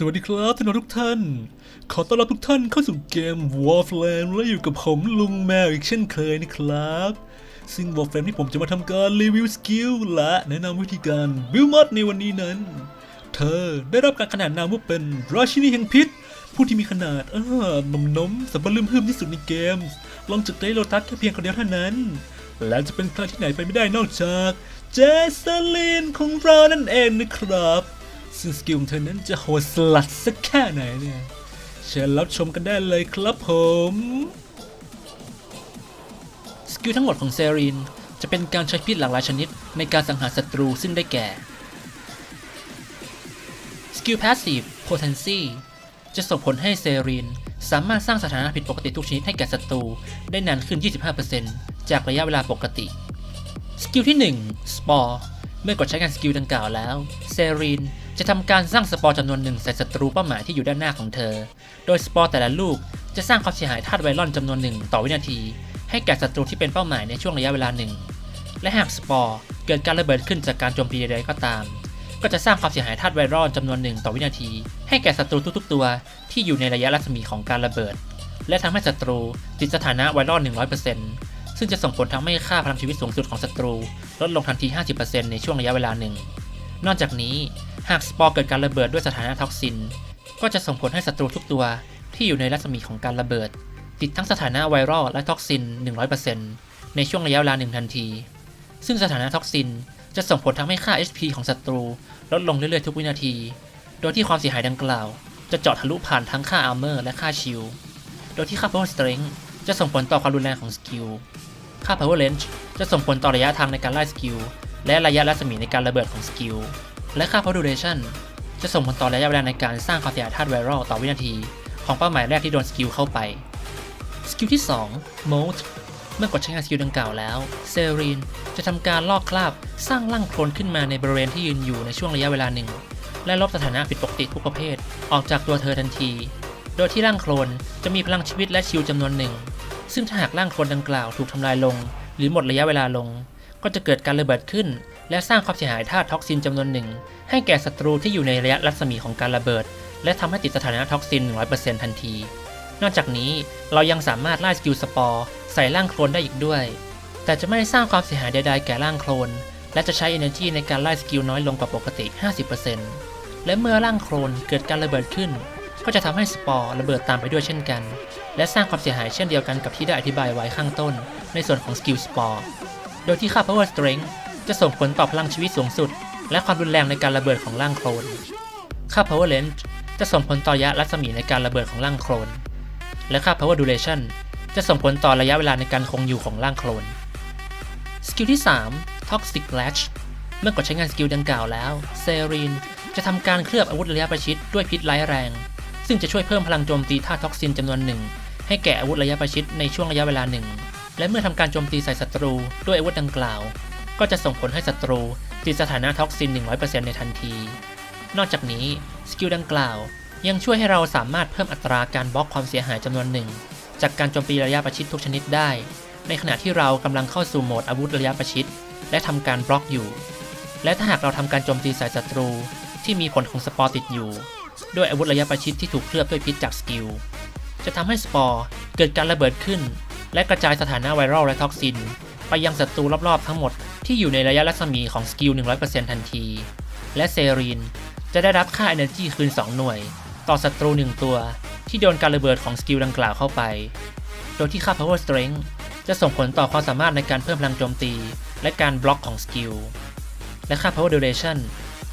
สวัสดีครับท่านทุกท่าน ขอต้อนรับทุกท่านเข้าสู่เกม Warframe และอยู่กับผมลุงแมวอีกเช่นเคยนะครับ ซึ่ง Warframe ที่ผมจะมาทำการรีวิวสกิลและแนะนำวิธีการบิวมอดในวันนี้นั้น เธอได้รับการขนานนามว่าเป็นราชินีแห่งพิษ ผู้ที่มีขนาดเออนมนมๆสับลืมเพิ่มที่สุดในเกมลองจากได้โลตัสแค่เพียงคนเดียวเท่านั้น และจะเป็นใครที่ไหนไปไม่ได้นอกจากเจสซลินของเรานั่นเองนะครับ ซึ่งสกิลของเธอนั้นจะโหดสลัดสักแค่ไหนเนี่ยเชิญรับชมกันได้เลยครับผม สกิลทั้งหมดของเซรีน จะเป็นการใช้พิษหลากหลายชนิด ในการสังหารศัตรูซึ่งได้แก่ สกิล Passive Potency จะส่งผลให้เซรีน สามารถสร้างสถานะผิดปกติทุกชนิดให้แก่ศัตรูได้นานขึ้น 25%จากระยะเวลาปกติ สกิลที่ 1 สปอร์ เมื่อกดใช้งานสกิลดังกล่าวแล้ว เซรีนจะทำการสร้างสปอร์จำนวนหนึ่งใส่ศัตรูเป้าหมายที่อยู่ด้านหน้าของเธอ โดยสปอร์แต่ละลูกจะสร้างความเสียหายธาตุไวรอนจำนวนหนึ่งต่อวินาที ให้แก่ศัตรูที่เป็นเป้าหมายในช่วงระยะเวลาหนึ่ง และหากสปอร์เกิดการระเบิดขึ้นจากการโจมตีใดๆก็ตาม ก็จะสร้างความเสียหายธาตุไวรอนจำนวนหนึ่งต่อวินาที ให้แก่ศัตรูทุกๆ ตัวที่อยู่ในระยะรัศมีของการระเบิด และทำให้ศัตรูติดสถานะไวรอน100% ซึ่งจะส่งผลทำให้ค่าพลังชีวิตสูงสุดของศัตรูลดลงทันที 50%ในช่วงระยะเวลาหนึ่ง นอกจากนี้หากสปอร์เกิดการระเบิดด้วยสถานะท็อกซิน ก็จะส่งผลให้ศัตรูทุกตัวที่อยู่ในรัศมีของการระเบิด ติดทั้งสถานะไวรัลและท็อกซิน 100%ในช่วงระยะเวลาหนึ่งทันที ซึ่งสถานะท็อกซินจะส่งผลทำให้ค่า HP ของศัตรูลดลงเรื่อยๆทุกวินาที โดยที่ความเสียหายดังกล่าว จะเจาะทะลุผ่านทั้งค่า Armor และค่าชิล โดยที่ค่า Power Strength จะส่งผลต่อความรุนแรงของสกิล ค่า Power Range จะส่งผลต่อระยะทางในการไล่สกิล และระยะรัศมีในการระเบิดของสกิล และค่า Power Duration จะส่งผลต่อระยะเวลาในการสร้างความเสียหายธาตุไวรัลต่อวินาที ของเป้าหมายแรกที่โดนสกิลเข้าไป สกิลที่ 2 Mode เมื่อกดใช้งานสกิลดังกล่าวแล้ว เซรีนจะทำการลอกคราบสร้างร่างโคลนขึ้นมาในบริเวณที่ยืนอยู่ในช่วงระยะเวลาหนึ่ง และลบสถานะผิดปกติทุกประเภท ออกจากตัวเธอทันที โดยที่ร่างโคลนจะมีพลังชีวิตและชิลจำนวนหนึ่ง ซึ่งถ้าหากร่างโคลนดังกล่าวถูกทำลายลง หรือหมดระยะเวลาลง ก็จะเกิดการระเบิดขึ้น และสร้างความเสียหายธาตุท็อกซินจำนวนหนึ่ง ให้แก่ศัตรูที่อยู่ในระยะรัศมีของการระเบิด และทำให้ติดสถานะท็อกซิน 100%ทันที นอกจากนี้เรายังสามารถไล่สกิลสปอร์ใส่ร่างโคลนได้อีกด้วย แต่จะไม่ได้สร้างความเสียหายใดๆแก่ร่างโคลน และจะใช้ energy ในการไล่สกิลน้อยลงกว่าปกติ 50%และเมื่อร่างโคลนเกิดการระเบิดขึ้น ก็จะทำให้สปอร์ระเบิดตามไปด้วยเช่นกัน และสร้างความเสียหายเช่นเดียวกันกับที่ได้อธิบายไว้ข้างต้น ในส่วนของสกิลสปอร์โดยที่ค่า power strength จะส่งผลต่อพลังชีวิตสูงสุด และความรุนแรงในการระเบิดของร่างโคลน ค่า power range จะส่งผลต่อระยะรัศมีในการระเบิดของร่างโคลน และค่า power duration จะส่งผลต่อระยะเวลาในการคงอยู่ของร่างโคลน สกิลที่ 3 Toxic Lash เมื่อกดใช้งานสกิลดังกล่าวแล้ว เซรีนจะทำการเคลือบอาวุธระยะประชิดด้วยพิษร้ายแรง ซึ่งจะช่วยเพิ่มพลังโจมตีธาตุท็อกซินจำนวนหนึ่งให้แก่อาวุธระยะประชิดในช่วงระยะเวลาหนึ่ง และเมื่อทำการโจมตีใส่ศัตรูด้วยอาวุธดังกล่าว ก็จะส่งผลให้ศัตรูติดสถานะท็อกซิน 100%ในทันที นอกจากนี้สกิลดังกล่าว ยังช่วยให้เราสามารถเพิ่มอัตราการบล็อกความเสียหายจำนวนหนึ่ง จากการโจมตีระยะประชิดทุกชนิดได้ ในขณะที่เรากำลังเข้าสู่โหมดอาวุธระยะประชิด และทำการบล็อกอยู่ และถ้าหากเราทำการโจมตีใส่ศัตรู ที่มีผลของสปอร์ติดอยู่ ด้วยอาวุธระยะประชิดที่ถูกเคลือบด้วยพิษจากสกิล จะทำให้สปอร์เกิดการระเบิดขึ้น และกระจายสถานะไวรัลและท็อกซิน ไปยังศัตรูรอบๆทั้งหมดที่อยู่ในระยะรัศมีของสกิล 100%ทันที และเซรีนจะได้รับค่า Energy คืน 2 หน่วย ต่อศัตรู 1 ตัว ที่โดนการระเบิดของสกิลดังกล่าวเข้าไป โดยที่ค่า Power Strength จะส่งผลต่อความสามารถในการเพิ่มพลังโจมตี และการบล็อกของสกิล และค่า Power Duration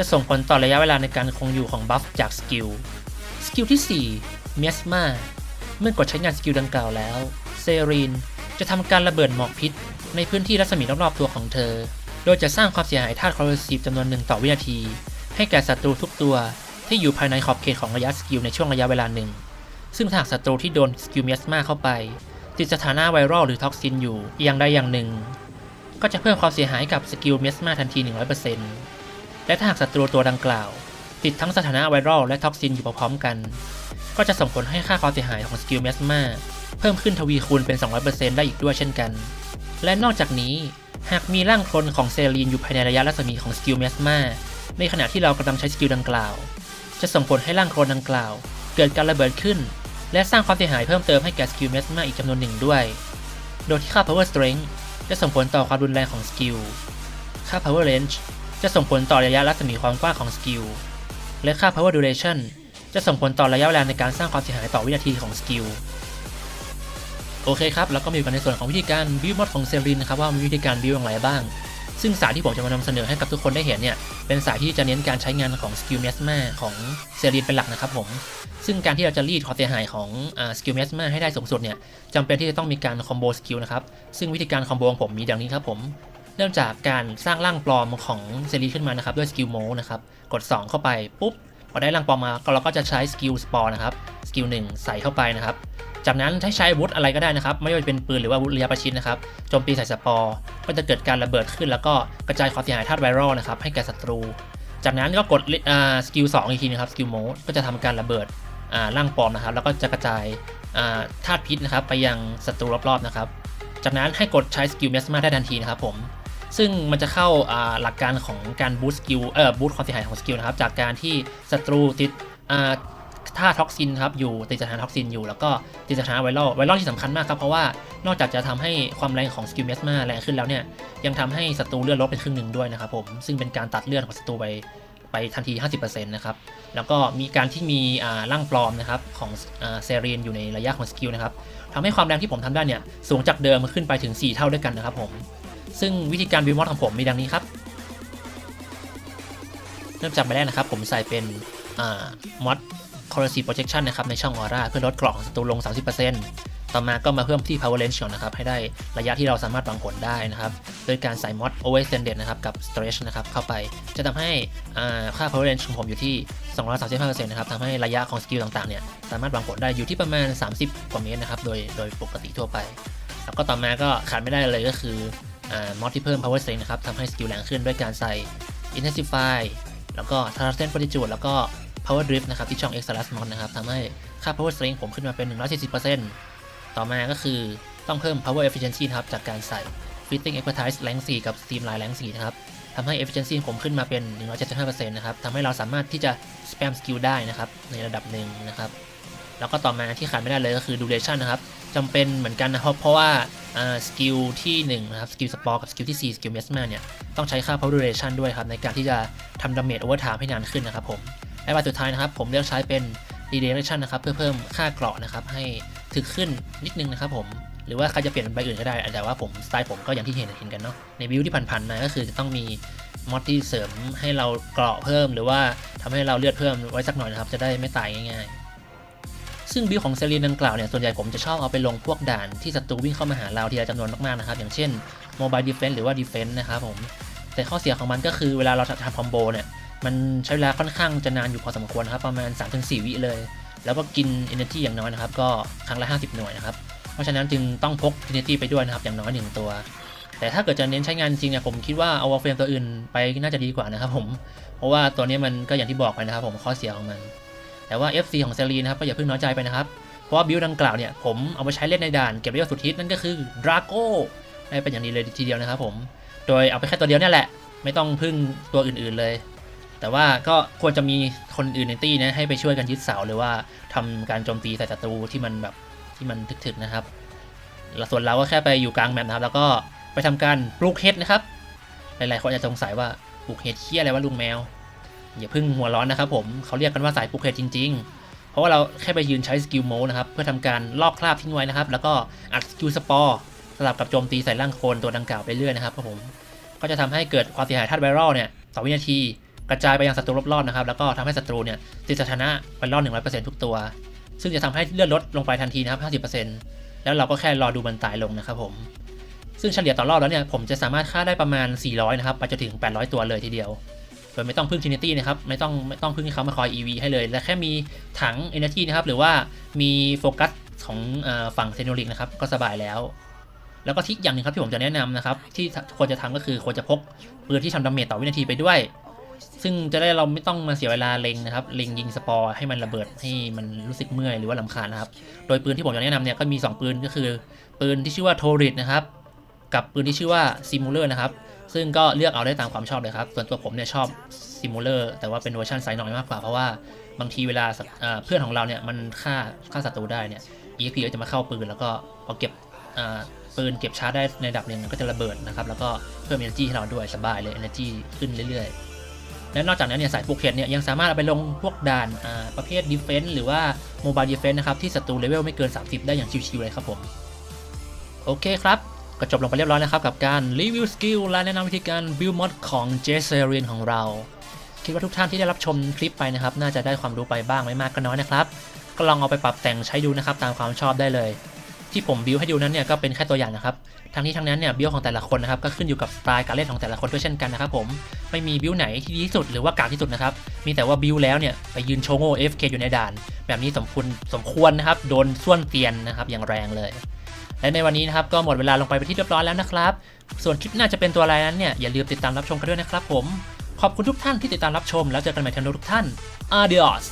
จะส่งผลต่อระยะเวลาในการคงอยู่ของบัฟจากสกิล สกิลที่4 Miasma เมื่อกดใช้งานสกิลดังกล่าวแล้ว เซรีนจะทำการระเบิดหมอกพิษ ในพื้นที่รัศมีรอบๆตัวของเธอ โดยจะสร้างความเสียหายธาตุคลอโรซีฟจำนวนหนึ่งต่อวินาที ให้แก่ศัตรูทุกตัวที่อยู่ภายในขอบเขตของระยะสกิลในช่วงระยะเวลาหนึ่ง ซึ่งหากศัตรูที่โดนสกิลเมียสมาเข้าไป ติดสถานะไวรัลหรือท็อกซินอยู่อย่างใดอย่างหนึ่ง ก็จะเพิ่มความเสียหายกับสกิลเมียสมาทันที 100% และถ้าหากศัตรูตัวดังกล่าว ติดทั้งสถานะไวรัลและท็อกซินอยู่พร้อมๆกัน ก็จะส่งผลให้ค่าความเสียหายของสกิลเมสมาเพิ่มขึ้นทวีคูณเป็น 200%ได้อีกด้วยเช่นกัน และนอกจากนี้หากมีร่างคนของเซรีนอยู่ภายในระยะรัศมีของสกิลเมสมาในขณะที่เรากำลังใช้สกิลดังกล่าว จะส่งผลให้ร่างโคลนดังกล่าว เกิดการระเบิดขึ้น และสร้างความเสียหายเพิ่มเติมให้แก่สกิลเมสมาอีกจำนวนหนึ่งด้วย โดยที่ค่า power strength จะส่งผลต่อความรุนแรงของสกิล ค่า power range จะส่งผลต่อระยะรัศมีความกว้างของสกิล และค่า power duration จะส่งผลต่อระยะเวลาในการสร้างความเสียหายต่อวินาทีของสกิล โอเคครับ แล้วก็มาอยู่กันในส่วนของวิธีการบิวมอดของเซรินนะครับว่ามีวิธีการบิวอย่างไรบ้าง ซึ่งสายที่ผมจะมานำเสนอให้กับทุกคนได้เห็นเนี่ย เป็นสายที่จะเน้นการใช้งานของสกิลเมสมาของเซรีนเป็นหลักนะครับผม ซึ่งการที่เราจะรีดความเสียหายของสกิลเมสมาให้ได้สูงสุดเนี่ยจำเป็นที่จะต้องมีการคอมโบสกิลนะครับ ซึ่งวิธีการคอมโบของผมมีดังนี้ครับผม เริ่มจากการสร้างร่างปลอมของเซรีขึ้นมานะครับด้วยสกิลโมนะครับ กด 2 เข้าไปปุ๊บพอได้ร่างปลอมมาเราก็จะใช้สกิลสปอร์นะครับสกิล1ใส่เข้าไปนะครับ จากนั้นใช้ใช้วุธอะไรก็ได้นะครับ ไม่ว่าจะเป็นปืนหรือว่าวุธระยะประชิดนะครับโจมตีใส่สปอร์ก็จะเกิดการระเบิดขึ้น แล้วก็กระจายความเสียหายธาตุไวรัลนะครับให้แก่ศัตรู จากนั้นก็กดอ่าสกิล2อีกทีนะครับสกิลโมดก็จะทำการระเบิดอ่าร่างปลอมนะครับ แล้วก็จะกระจายอ่าธาตุพิษนะครับ ไปยังศัตรูรอบๆนะครับ จากนั้นให้กดใช้สกิลเมสมาได้ทันทีนะครับผม ซึ่งมันจะเข้าหลักการของการบูสต์สกิลเอ่อบูสต์ความเสียหายของสกิลนะครับ จากการที่ศัตรูติดท่าท็อกซินครับอยู่ติดสถานท็อกซินอยู่แล้วก็ติดสถานไวรัลไวรัลที่สำคัญมากครับ เพราะว่านอกจากจะทำให้ความแรงของสกิลเมสมาแรงขึ้นแล้วเนี่ยยังทำให้ศัตรูเลือดลดเป็นครึ่งหนึ่งด้วยนะครับผมซึ่งเป็นการตัดเลือดของศัตรูไปไปทันที 50%นะครับ แล้วก็มีการที่มีร่างปลอมนะครับของอ่าเรียนอยู่ในระยะของสกิลนะครับทำให้ความแรงที่ผมทำได้เนี่ยสูงจากเดิมขึ้นไปถึง 4 เท่าด้วยกันนะครับผม ซึ่งวิธีการบิวมอดของผมมีดังนี้ครับ เริ่มจากใบแรกนะครับ ผมใส่เป็นมอด currency projection นะครับในช่องออร่าเพื่อลดกรอบของศัตรูลง 30%ต่อมาก็มาเพิ่มที่ power range ก่อนนะครับ ให้ได้ระยะที่เราสามารถวางผลได้นะครับ โดยการใส่ mod overextended นะครับ กับ stretch นะครับ เข้าไปจะทำให้ค่า power range ของผมอยู่ที่ 235%นะครับทำให้ระยะของสกิลต่างๆ เนี่ย สามารถวางผลได้อยู่ที่ประมาณ 30 กว่าเมตรนะครับ โดยโดยปกติทั่วไป แล้วก็ต่อมาก็ขาดไม่ได้เลยก็คือ มอดที่เพิ่ม power strength นะครับทำให้สกิลแรงขึ้นด้วยการใส่ intensify แล้วก็ transcend fortitude แล้วก็ power drift นะครับที่ช่อง extra mod นะครับทำให้ค่า power strength ผมขึ้นมาเป็น 140%ต่อมาก็คือต้องเพิ่ม power efficiency นะครับจากการใส่ fitting expertise rank 4 กับ streamline rank 4 นะครับทำให้ efficiency ผมขึ้นมาเป็น 175%นะครับทำให้เราสามารถที่จะ spam skill ได้นะครับในระดับหนึ่งนะครับแล้วก็ต่อมาที่ขาดไม่ได้เลยก็คือ duration นะครับจำเป็นเหมือนกันนะครับเพราะว่า สกิลที่1นะครับสกิลสปอร์กับสกิลที่4สกิลเมสแมาเนี่ยต้องใช้ค่า power duration ด้วยครับในการที่จะทำ damage overtime ให้นานขึ้นนะครับผมและวันสุดท้ายนะครับผมเลือกใช้เป็น redirection นะครับเพื่อเพิ่มค่าเกราะนะครับให้ถึกขึ้นนิดนึงนะครับผมหรือว่าใครจะเปลี่ยนเป็นใบอื่นก็ได้ แต่ว่าผมสไตล์ผมก็อย่างที่เห็นเห็นกันเนาะในวิวที่ผ่านๆมาก็คือจะต้องมีมอดที่เสริมให้เราเกราะเพิ่ม หรือว่าทำให้เราเลือดเพิ่มไว้สักหน่อยนะครับจะได้ไม่ตายง่ายๆ ซึ่งบิลของเซรีนดังกล่าวเนี่ยส่วนใหญ่ผมจะชอบเอาไปลงพวกด่านที่ศัตรูวิ่งเข้ามาหาเราทีละจำนวนมากๆนะครับ อย่างเช่น Mobile Defense หรือว่า Defense นะครับผมแต่ข้อเสียของมันก็คือเวลาเราทำคอมโบเนี่ยมันใช้เวลาค่อนข้างจะนานอยู่พอสมควรนะครับประมาณ 3-4 วิเลย แล้วก็กิน Energy อย่างน้อยนะครับก็ครั้งละ 50 หน่วยนะครับเพราะฉะนั้นจึงต้องพก Energy ไปด้วยนะครับอย่างน้อยหนึ่งตัว แต่ถ้าเกิดจะเน้นใช้งานจริงเนี่ยผมคิดว่าเอาวอลเฟรมตัวอื่นไปน่าจะดีกว่านะครับผมเพราะว่าตัวนี้มันก็อย่างที่บอกไปนะครับผมข้อเสียของมัน แต่ว่า FC ของเซรีนะครับก็อย่าเพิ่งน้อยใจไปนะครับ เพราะว่าบิลดังกล่าวเนี่ยผมเอาไปใช้เล่นในด่านเก็บเระยะสุดฮิตนั่นก็คือดราโก้ได้เป็นอย่างดีเลยทีเดียวนะครับผม โดยเอาไปแค่ตัวเดียวเนี่ยแหละ ไม่ต้องพึ่งตัวอื่นๆเลย แต่ว่าก็ควรจะมีคนอื่นในตี้นะให้ไปช่วยกันยึดเสาหรือว่าทำการโจมตีใส่ศัตรูที่มันแบบที่มันถึกๆนะครับส่วนเราก็แค่ไปอยู่กลางแมปนะครับ แล้วก็ไปทำการปลูกเห็ดนะครับ หลายๆคนอาจจะสงสัยว่าปลูกเห็ดเคี้ยอะไรวะลุงแมว อย่าเพึ่งหัวร้อนนะครับผมเขาเรียกกันว่าสายปลูกเห็ดจริง ๆ เพราะว่าเราแค่ไปยืนใช้สกิลโมนะครับเพื่อทำการลอกคราบทิ้งไว้นะครับ แล้วก็อัดสกิลสปอร์สลับกับโจมตีใส่ร่างโคลนตัวดังกล่าวไปเรื่อยนะครับผมก็จะทำให้เกิดความเสียหายธาตุไวรัลเนี่ยต่อวินาทีกระจายไปยังศัตรูรอบๆนะครับแล้วก็ทำให้ศัตรูเนี่ยติดสถานะไวรัล100%ทุกตัว ซึ่งจะทำให้เลือดลดลงไปทันทีนะครับ50%แล้วเราก็แค่รอดูมันตายลงนะครับผมซึ่งเฉลี่ยต่อรอบแล้วเนี่ยผมจะสามารถฆ่าได้ประมาณ 400 นะครับไปจนถึง 800 ตัวเลยทีเดียว โดยไม่ต้องพึ่ง Trinity นะครับ ไม่ต้องไม่ต้องพึ่งให้เขามาคอย EV ให้เลย และแค่มีถัง Energy นะครับ หรือว่ามีโฟกัสของฝั่งเซนโนริกนะครับ ก็สบายแล้ว แล้วก็ทิกอย่างหนึ่งครับที่ผมจะแนะนำนะครับ ที่ควรจะทำก็คือควรจะพกปืนที่ทำดาเมจต่อวินาทีไปด้วย ซึ่งจะได้เราไม่ต้องมาเสียเวลาเล็งนะครับ เล็งยิงสปอร์ให้มันระเบิดให้มันรู้สึกเมื่อยหรือว่าลำคาญนะครับ โดยปืนที่ผมจะแนะนำเนี่ยก็มี 2 ปืนก็คือ ปืนที่ชื่อว่าโทริดนะครับ กับปืนที่ชื่อว่าซิมูเลอร์นะครับ ซึ่งก็เลือกเอาได้ตามความชอบเลยครับ ส่วนตัวผมเนี่ยชอบซิมูเลอร์แต่ว่าเป็นเวอร์ชันไซส์น้อยมากกว่า เพราะว่าบางทีเวลาเพื่อนของเราเนี่ยมันฆ่าฆ่าศัตรูได้เนี่ย EXP ก็จะมาเข้าปืน แล้วก็พอเก็บปืนเก็บชาร์จได้ในระดับหนึ่งก็จะระเบิดนะครับ แล้วก็เพิ่ม energy ให้เราด้วยสบายเลย energy ขึ้นเรื่อยๆ และนอกจากนั้นเนี่ยสายโปรเคทเนี่ยยังสามารถเอาไปลงพวกด่านประเภท defense หรือว่า mobile defense นะครับที่ศัตรูเลเวลไม่เกิน 30 ได้อย่างชิวๆเลยครับผมโอเคครับ ก็จบลงไปเรียบร้อยนะครับกับการรีวิวสกิลและแนะนำวิธีการ build mod ของ j s e r i n ของเรา คิดว่าทุกท่านที่ได้รับชมคลิปไปนะครับ น่าจะได้ความรู้ไปบ้างไม่มากก็น้อยนะครับ ก็ลองเอาไปปรับแต่งใช้ดูนะครับตามความชอบได้เลย ที่ผมบิวให้ดูนั้นเนี่ยก็เป็นแค่ตัวอย่างนะครับทั้งนี้ทั้งนั้นเนี่ยบิวของแต่ละคนนะครับก็ขึ้นอยู่กับสไตล์การเล่นของแต่ละคนด้วยเช่นกันนะครับผมไม่มีบิวไหนที่ดีที่สุดหรือว่ากากที่สุดนะครับมีแต่ว่าบิวแล้วเนี่ยไปยืนโชว์โง่ FK อยู่ในด่าน แบบนี้สมควรสมควรนะครับโดนส่วนเตียนนะครับอย่างแรงเลย และในวันนี้นะครับก็หมดเวลาลงไปไปที่เรียบร้อยแล้วนะครับ ส่วนคลิปหน้าจะเป็นตัวอะไรนั้นเนี่ยอย่าลืมติดตามรับชมกันด้วยนะครับผม ขอบคุณทุกท่านที่ติดตามรับชมแล้วเจอกันใหม่ทันทุกท่าน Adios